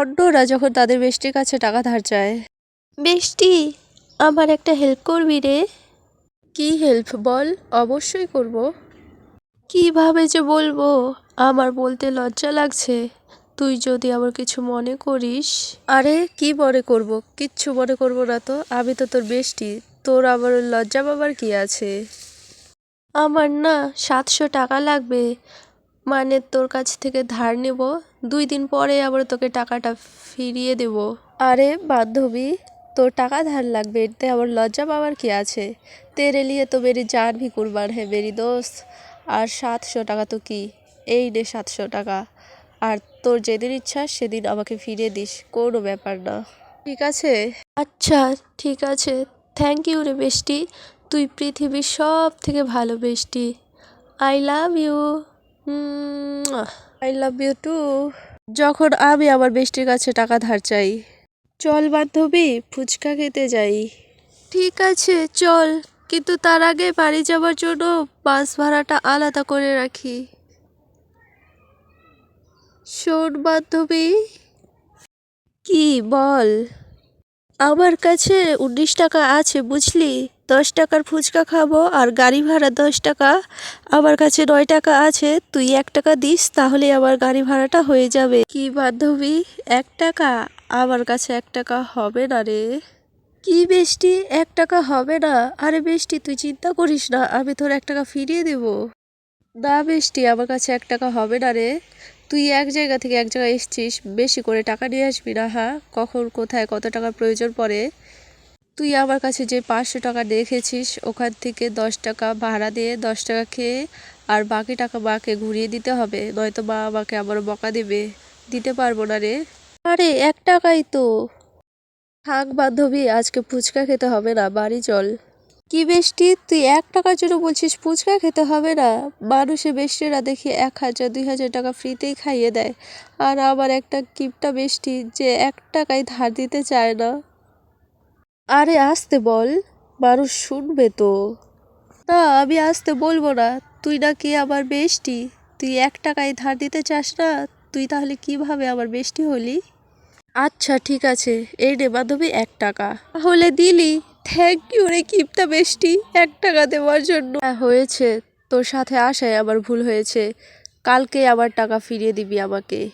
অন্যরা যখন তাদের বেষ্টির কাছে টাকা ধার চায়। বেষ্টি আমার একটা হেল্প করবি রে। কি হেল্প বল অবশ্যই করব। কীভাবে যে বলব? আমার বলতে লজ্জা লাগছে। তুই যদি আবার কিছু মনে করিস। আরে কি মনে করব? কিচ্ছু মনে করব না তো। আমি তো তোর বেষ্টি। তোর আবার লজ্জা পাবার কি আছে? আমার না সাতশো টাকা লাগবে। মানে তোর কাছ থেকে ধার নেব, দুই দিন পরে আবার তোকে টাকাটা ফিরিয়ে দেব। আরে বান্ধবী, তোর টাকা ধার লাগবে, এতে আবার লজ্জা পাওয়ার কি আছে? তেরে লিয়ে তো বেরি জান ভি কুরবান হ্যাঁ বেরি দোস্ত। আর সাতশো টাকা তো কি? এই নে সাতশো টাকা। আর তোর যেদিন ইচ্ছা সেদিন আমাকে ফিরিয়ে দিস, কোনো ব্যাপার না। ঠিক আছে? আচ্ছা ঠিক আছে। থ্যাংক ইউ রে বেষ্টি। তুই পৃথিবীর সব থেকে ভালো bestie. I love you I love you too যখন আমি আমার বেষ্টির কাছে টাকা ধার চাই, চল বান্ধবী, ফুচকা খেতে যাই। ঠিক আছে, চল, কিন্তু তার আগে বাড়ি যাওয়ার জন্য বাস ভাড়াটা আলাদা করে রাখি। শোন বান্ধবী। কি বল? আমার কাছে উনিশ টাকা আছে, বুঝলি? দশ টাকার ফুচকা খাব আর গাড়ি ভাড়া দশ টাকা। আমার কাছে নয় টাকা আছে, তুই এক টাকা দিস, তাহলে আমার গাড়ি ভাড়াটা হয়ে যাবে। কি বান্ধবী? এক টাকা? আমার কাছে এক টাকা হবে না রে। কি বেষ্টি? এক টাকা হবে না? আরে বেষ্টি, তুই চিন্তা করিস না, আমি তোর এক টাকা ফিরিয়ে দেব। না বেষ্টি, আমার কাছে এক টাকা হবে না রে। তুই এক জায়গা থেকে এক জায়গায় এসছিস, বেশি করে টাকা নিয়ে আসবি না হ্যাঁ? কখন, কোথায়, কত টাকার প্রয়োজন পড়ে? তুই আমার কাছে যে পাঁচশো টাকা রেখেছিস ওখান থেকে দশ টাকা ভাড়া দিয়ে দশ টাকা খেয়ে আর বাকি টাকা মাকে ঘুরিয়ে দিতে হবে, নয়তো মা আমাকে আবার বকা দেবে। দিতে পারব না রে। আরে, এক টাকাই তো। থাক বান্ধবী, আজকে ফুচকা খেতে হবে না, বাড়ি চল। কি বেষ্টি? তুই এক টাকার জন্য বলছিস ফুচকা খেতে হবে না? মানুষে বেষ্টিরা দেখি এক হাজার, দুই হাজার টাকা ফ্রিতেই খাইয়ে দেয়। আর আবার একটা কিপটা বেষ্টি যে এক টাকায় ধার দিতে চায় না। আরে আসতে বল, মানুষ শুনবে তো। না, আমি আসতে বলব না। তুই না কি আমার বেষ্টি? তুই এক টাকায় ধার দিতে চাস না? তুই তাহলে কীভাবে আমার বেষ্টি হলি? আচ্ছা ঠিক আছে। এই রে এক টাকা। তাহলে দিলি। থ্যাংক ইউ রে কিপ্তা বেষ্টি, এক টাকা দেওয়ার জন্য। হ্যাঁ হয়েছে। তোর সাথে আসায় আমার ভুল হয়েছে। কালকে আবার টাকা ফিরিয়ে দিবি আমাকে।